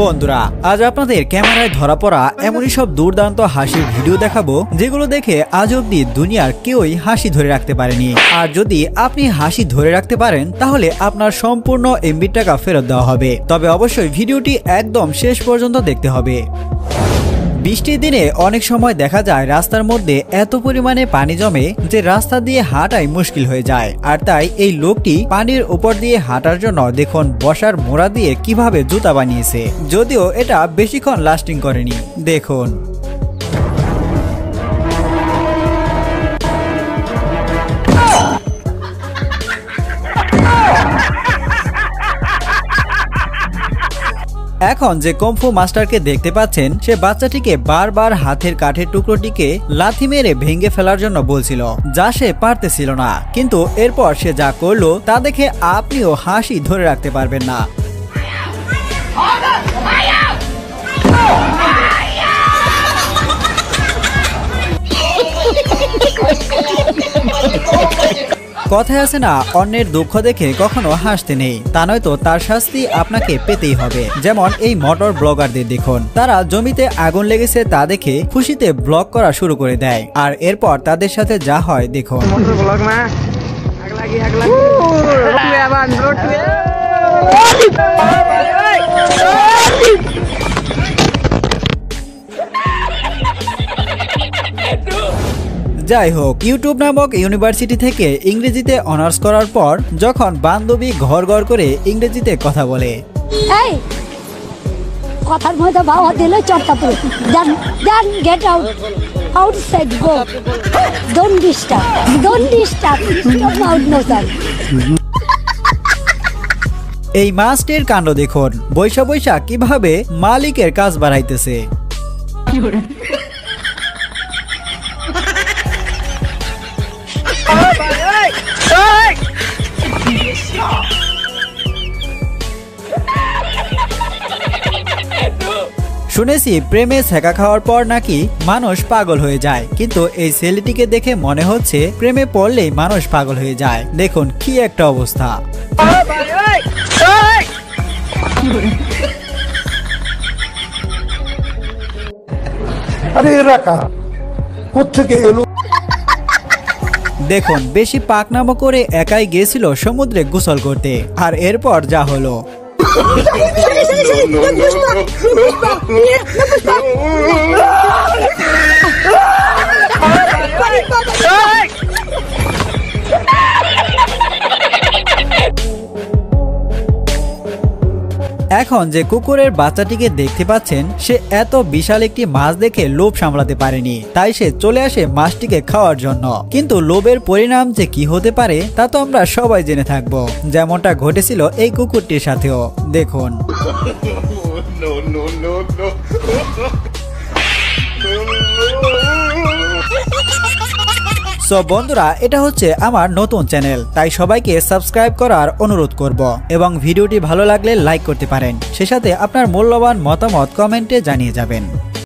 বন্ধুরা, আজ আপনাদের ক্যামেরায় ধরা পড়া এমনই সব দুর্দান্ত হাসির ভিডিও দেখাবো, যেগুলো দেখে আজ অব্দি দুনিয়ার কেউই হাসি ধরে রাখতে পারেনি। আর যদি আপনি হাসি ধরে রাখতে পারেন, তাহলে আপনার সম্পূর্ণ এমবি টাকা ফেরত দেওয়া হবে। তবে অবশ্যই ভিডিওটি একদম শেষ পর্যন্ত দেখতে হবে। বৃষ্টির দিনে অনেক সময় দেখা যায় রাস্তার মধ্যে এত পরিমাণে পানি জমে যে রাস্তা দিয়ে হাঁটাই মুশকিল হয়ে যায়। আর তাই এই লোকটি পানির উপর দিয়ে হাঁটার জন্য দেখুন বসার মোড়া দিয়ে কীভাবে জুতা বানিয়েছে। যদিও এটা বেশিক্ষণ লাস্টিং করেনি। দেখুন। এখন যে কম্ফু মাস্টারকে দেখতে পাচ্ছেন, সে বাচ্চাটিকে বারবার হাতের কাঠের টুকরোটিকে লাথি মেরে ভেঙে ফেলার জন্য বলছিল, যা সে পারতেছিল না। কিন্তু এরপর সে যা করল, তা দেখে আপনিও হাসি ধরে রাখতে পারবেন না। কথায় আছে না অন্যের দুঃখ দেখে কখনো হাসতে নেই। তা নয়তো তার শাস্তি আপনাকে পেতেই হবে। যেমন এই মোটর ব্লগারদের দেখুন। তারা জমিতে আগুন লেগেছে তা দেখে খুশিতে ব্লগ করা শুরু করে দেয়। আর এরপর তাদের সাথে যা হয় দেখুন। যাই হোক ইউটিউব নামক ইউনিভার্সিটি থেকে ইংরেজিতে অনার্স করার পর যখন বান্ধবী ঘর ঘর করে ইংরেজিতে কথা বলে। এই কথার মধ্যে বাবা দিলে চটকা পড়ে। দেন দেন get out outside go don't disturb don't disturb out no sir এই মাছটির কাণ্ড দেখুন বৈশা বৈশা কীভাবে মালিকের কাজ বাড়াইতেছে। শুনেছি প্রেমে ছেঁকা খাওয়ার পর নাকি মানুষ পাগল হয়ে যায়, কিন্তু এই ছেলেটিকে দেখে মনে হচ্ছে প্রেমে পড়লেই মানুষ পাগল হয়ে যায়। দেখুন কি একটা অবস্থা। আরে কারা কোথেকে এলো? দেখুন বেশি পাকনামো করে একাই গেছিল সমুদ্রে গোসল করতে। আর এরপর যা হলো। এখন যে কুকুরের বাচ্চাটিকে দেখতে পাচ্ছেন, সে এত বিশাল একটি মাছ দেখে লোভ সামলাতে পারেনি। তাই সে চলে আসে মাছটিকে খাওয়ার জন্য। কিন্তু লোভের পরিণাম যে কি হতে পারে, তা তো আমরা সবাই জেনে থাকব। যেমনটা ঘটেছিল এই কুকুরটির সাথেও। দেখুন। সো বন্ধুরা, এটা হচ্ছে আমার নতুন চ্যানেল, তাই সবাইকে সাবস্ক্রাইব করার অনুরোধ করব এবং ভিডিওটি ভালো লাগলে লাইক করতে পারেন। সে সাথে আপনার মূল্যবান মতামত কমেন্টে জানিয়ে যাবেন।